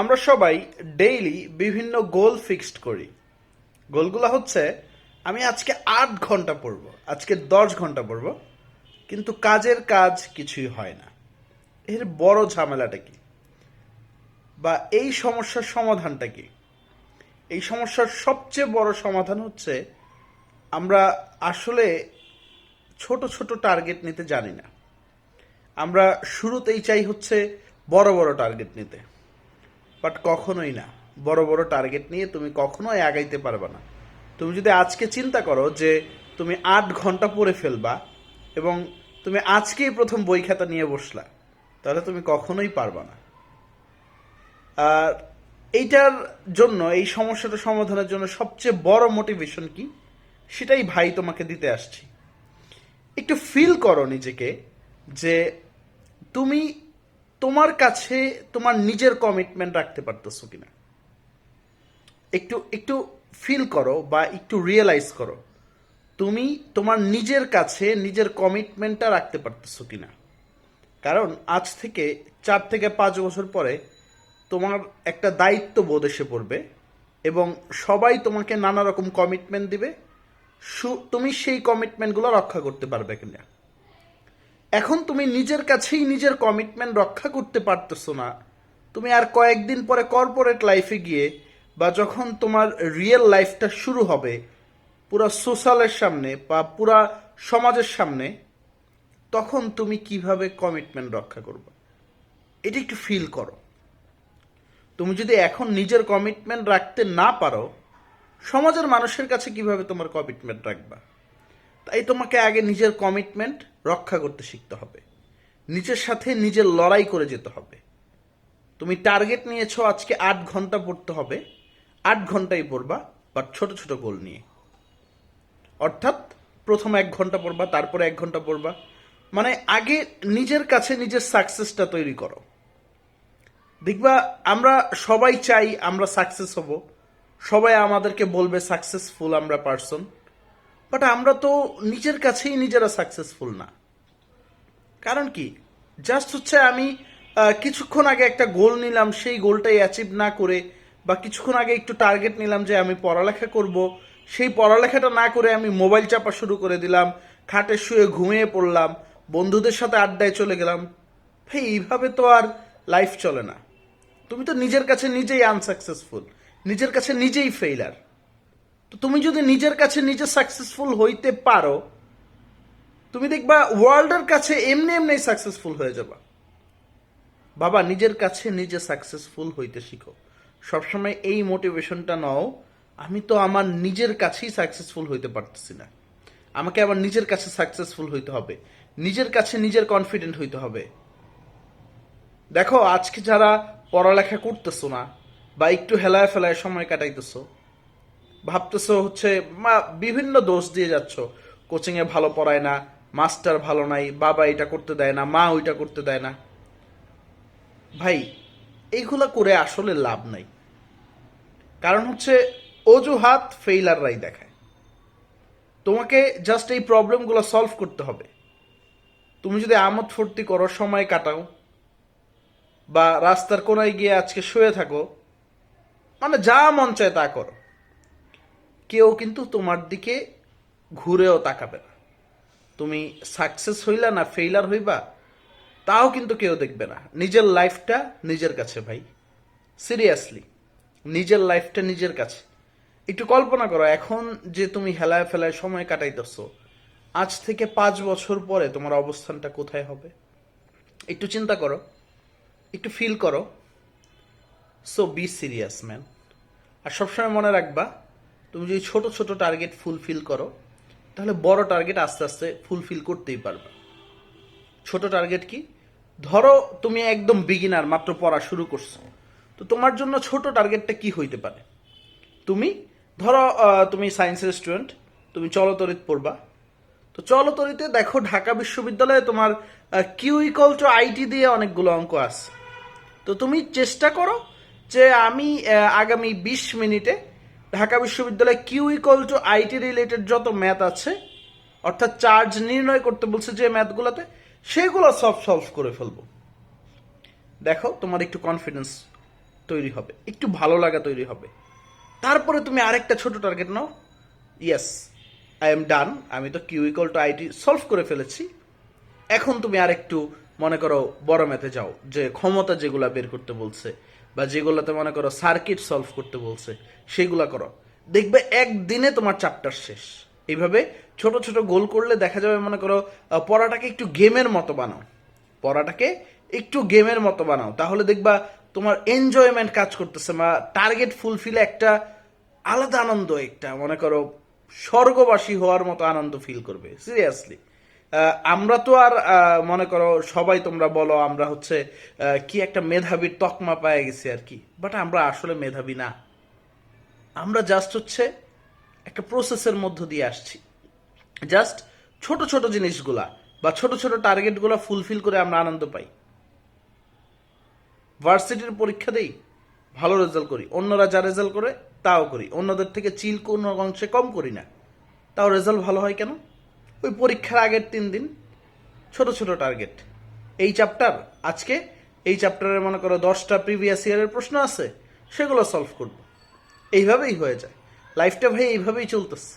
আমরা সবাই ডেইলি বিভিন্ন গোল ফিক্সড করি। গোলগুলো হচ্ছে, আমি আজকে আট ঘণ্টা পড়ব, আজকে দশ ঘণ্টা পড়ব, কিন্তু কাজের কাজ কিছুই হয় না। এর বড় ঝামেলাটা কি? বা এই সমস্যার সমাধানটা কি? এই সমস্যার সবচেয়ে বড় সমাধান হচ্ছে, আমরা আসলে ছোট ছোট টার্গেট নিতে জানি না। আমরা শুরুতেই চাই হচ্ছে বড় বড় টার্গেট নিতে। বাট কখনোই না। বড় বড় টার্গেট নিয়ে তুমি কখনোই আগাইতে পারবে না। তুমি যদি আজকে চিন্তা করো যে তুমি আট ঘণ্টা পড়ে ফেলবা এবং তুমি আজকেই প্রথম বই খাতা নিয়ে বসলা, তাহলে তুমি কখনোই পারবা না। আর এইটার জন্য, এই সমস্যাটা সমাধানের জন্য সবচেয়ে বড় মোটিভেশন কি? সেটাই ভাই তোমাকে দিতে আসছি। একটু ফিল করো নিজেকে যে তুমি তোমার কাছে তোমার নিজের কমিটমেন্ট রাখতে পারতেছো কিনা? একটু একটু ফিল করো বা একটু রিয়েলাইজ করো, তুমি তোমার নিজের কাছে নিজের কমিটমেন্টটা রাখতে পারতেছো কিনা? কারণ আজ থেকে চার থেকে পাঁচ বছর পরে তোমার একটা দায়িত্ব বোধ এসে পড়বে এবং সবাই তোমাকে নানা রকম কমিটমেন্ট দিবে। তুমি সেই কমিটমেন্টগুলো রক্ষা করতে পারবে কিনা? এখন তুমি নিজের কাছেই নিজের কমিটমেন্ট রক্ষা করতে পারতেছো না। তুমি আর কয়েকদিন পরে কর্পোরেট লাইফে গিয়ে বা যখন তোমার রিয়েল লাইফটা শুরু হবে, পুরা সোশ্যালের সামনে বা পুরা সমাজের সামনে, তখন তুমি কীভাবে কমিটমেন্ট রক্ষা করবে? এটা একটু ফিল করো। তুমি যদি এখন নিজের কমিটমেন্ট রাখতে না পারো, সমাজের মানুষের কাছে কীভাবে তোমার কমিটমেন্ট রাখবা? তাই তোমাকে আগে নিজের কমিটমেন্ট রক্ষা করতে শিখতে হবে। নিজের সাথে নিজের লড়াই করে যেতে হবে। তুমি টার্গেট নিয়েছো, আজকে আট ঘণ্টা পড়তে হবে। আট ঘন্টাই পড়বা বাট ছোট ছোট গোল নিয়ে। অর্থাৎ প্রথম এক ঘণ্টা পড়বা, তারপরে এক ঘণ্টা পড়বা। মানে আগে নিজের কাছে নিজের সাকসেসটা তৈরি করো। দেখবা, আমরা সবাই চাই আমরা সাকসেস হব। সবাই আমাদেরকে বলবে সাকসেসফুল আমরা পারসন বাট আমরা তো নিজের কাছেই নিজেরা সাকসেসফুল না। কারণ কি? জাস্ট হচ্ছে আমি কিছুক্ষণ আগে একটা গোল নিলাম, সেই গোলটাই অ্যাচিভ না করে, বা কিছুক্ষণ আগে একটু টার্গেট নিলাম যে আমি পড়ালেখা করব, সেই পড়ালেখাটা না করে আমি মোবাইল চাপা শুরু করে দিলাম, খাটে শুয়ে ঘুমিয়ে পড়লাম, বন্ধুদের সাথে আড্ডায় চলে গেলাম। ভাই, এইভাবে তো আর লাইফ চলে না। তুমি তো নিজের কাছে নিজেই আনসাকসেসফুল নিজের কাছে নিজেই ফেইলার তুমি যদি নিজের কাছে নিজে সাকসেসফুল হইতে পারো, তুমি দেখবা ওয়ার্ল্ডের কাছে এমনি এমনি সাকসেসফুল হয়ে যাবা। বাবা, নিজের কাছে নিজে সাকসেসফুল হইতে শিখো। সবসময় এই মোটিভেশনটা নাও, আমি তো আমার নিজের কাছেই সাকসেসফুল হইতে পারতেছি না। আমাকে আবার নিজের কাছে সাকসেসফুল হইতে হবে। নিজের কাছে নিজের কনফিডেন্ট হইতে হবে। দেখো, আজকে যারা পড়ালেখা করতেছো না বা একটু হেলায় ফেলায় সময় কাটাইতেছো ভাবতেছো হচ্ছে, মা, বিভিন্ন দোষ দিয়ে যাচ্ছ। কোচিংয়ে ভালো পড়ায় না মাস্টার ভালো নাই, বাবা এটা করতে দেয় না, মা ওইটা করতে দেয় না। ভাই, এইগুলা করে আসলে লাভ নাই। কারণ হচ্ছে, অজুহাত ফেইলাররাই দেখায়। তোমাকে জাস্ট এই প্রবলেমগুলো সলভ করতে হবে। তুমি যদি আমোদ ফুর্তি করো, সময় কাটাও, বা রাস্তার কোনায় গিয়ে আজকে শুয়ে থাকো মানে যা মন চায় তা করো। কেউ কিন্তু তোমার দিকে ঘুরেও তাকাবে না। তুমি সাকসেস হইলা না ফেইলার হইবা, তাও কিন্তু কেউ দেখবে না। নিজের লাইফটা নিজের কাছে ভাই। সিরিয়াসলি নিজের লাইফটা নিজের কাছে। একটু কল্পনা করো, এখন যে তুমি হেলায় ফেলায় সময় কাটাইতেছো, আজ থেকে পাঁচ বছর পরে তোমার অবস্থানটা কোথায় হবে? একটু চিন্তা করো, একটু ফিল করো। সো বি সিরিয়াস ম্যান আর সবসময় মনে রাখবা তুমি যদি ছোট ছোট টার্গেট ফুলফিল করো, তাহলে বড় টার্গেট আস্তে আস্তে ফুলফিল করতেই পারবে। ছোট টার্গেট কি? ধরো তুমি একদম বিগিনার মাত্র পড়া শুরু করছ। তো তোমার জন্য ছোট টার্গেটটা কি হইতে পারে? তুমি, ধরো তুমি সায়েন্সের স্টুডেন্ট তুমি চলতরিত পড়বা। তো চলতরিতে দেখো ঢাকা বিশ্ববিদ্যালয়ে তোমার কিউ ইকল টু আইটি দিয়ে অনেকগুলো অঙ্ক আছে। তো তুমি চেষ্টা করো যে আমি আগামী বিশ মিনিটে ঢাকা বিশ্ববিদ্যালয়ে Q equal to IT related যত ম্যাথ আছে, অর্থাৎ চার্জ নির্ণয় করতে বলছে যে ম্যাথগুলোতে, সেগুলো সব সলভ করে ফেলব। দেখো, তোমার একটু কনফিডেন্স তৈরি হবে, একটু ভালো লাগা তৈরি হবে। তারপরে তুমি আরেকটা ছোট টার্গেট নাও। ইয়েস আই এম ডান আমি তো Q equal to IT solve করে ফেলেছি। এখন তুমি আরেকটু মনে করো বড় ম্যাথে যাও, যে ক্ষমতা যেগুলা বের করতে বলছে। বা যেগুলোতে মনে করো সার্কিট সলভ করতে বলছে, সেগুলা করো। দেখবে একদিনে তোমার চ্যাপ্টার শেষ। এইভাবে ছোট ছোট গোল করলে দেখা যাবে মনে করো পড়াটাকে একটু গেমের মতো বানাও। পড়াটাকে একটু গেমের মতো বানাও। তাহলে দেখবা তোমার এনজয়মেন্ট কাজ করতেছে বা টার্গেট ফুলফিলে একটা আলাদা আনন্দ, একটা মনে করো স্বর্গবাসী হওয়ার মতো আনন্দ ফিল করবে। সিরিয়াসলি আমরা তো আর মনে করো সবাই তোমরা বলো আমরা হচ্ছে কি একটা মেধাবীর তকমা পায়ে গেছি আর কি। বাট আমরা আসলে মেধাবী না। আমরা জাস্ট হচ্ছে একটা প্রসেসের মধ্য দিয়ে আসছি। জাস্ট ছোট ছোট জিনিসগুলা বা ছোট ছোট টার্গেটগুলো ফুলফিল করে আমরা আনন্দ পাই। ভার্সিটির পরীক্ষা দেই, ভালো রেজাল্ট করি। অন্যরা যা রেজাল্ট করে, তাও করি। অন্যদের থেকে চিল কোনো অংশে কম করি না। তাও রেজাল্ট ভালো হয় কেন? ওই পরীক্ষার আগের তিন দিন ছোট ছোট টার্গেট এই চ্যাপ্টার আজকে এই চ্যাপ্টারে মনে করো দশটা প্রিভিয়াস ইয়ারের প্রশ্ন আছে, সেগুলো সলভ করব। এইভাবেই হয়ে যায়। লাইফটা ভাই এইভাবেই চলতেছে।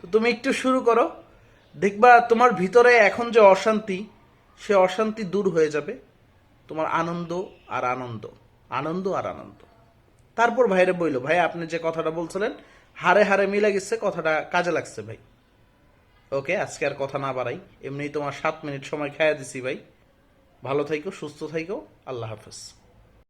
তো তুমি একটু শুরু করো, দেখবা তোমার ভিতরে এখন যে অশান্তি, সে অশান্তি দূর হয়ে যাবে। তোমার আনন্দ আর আনন্দ আনন্দ আর আনন্দ। তারপর ভাইরে বইলো, ভাই, আপনি যে কথাটা বলছিলেন, হারে হারে মিলে গেছে, কথাটা কাজে লাগছে ভাই। ওকে, আজকে আর কথা না বাড়াই। এমনি তোমার সাত মিনিট সময় খেয়ে দিছি ভাই। ভালো থাইকো, সুস্থ থাইকো। আল্লাহ হাফেজ।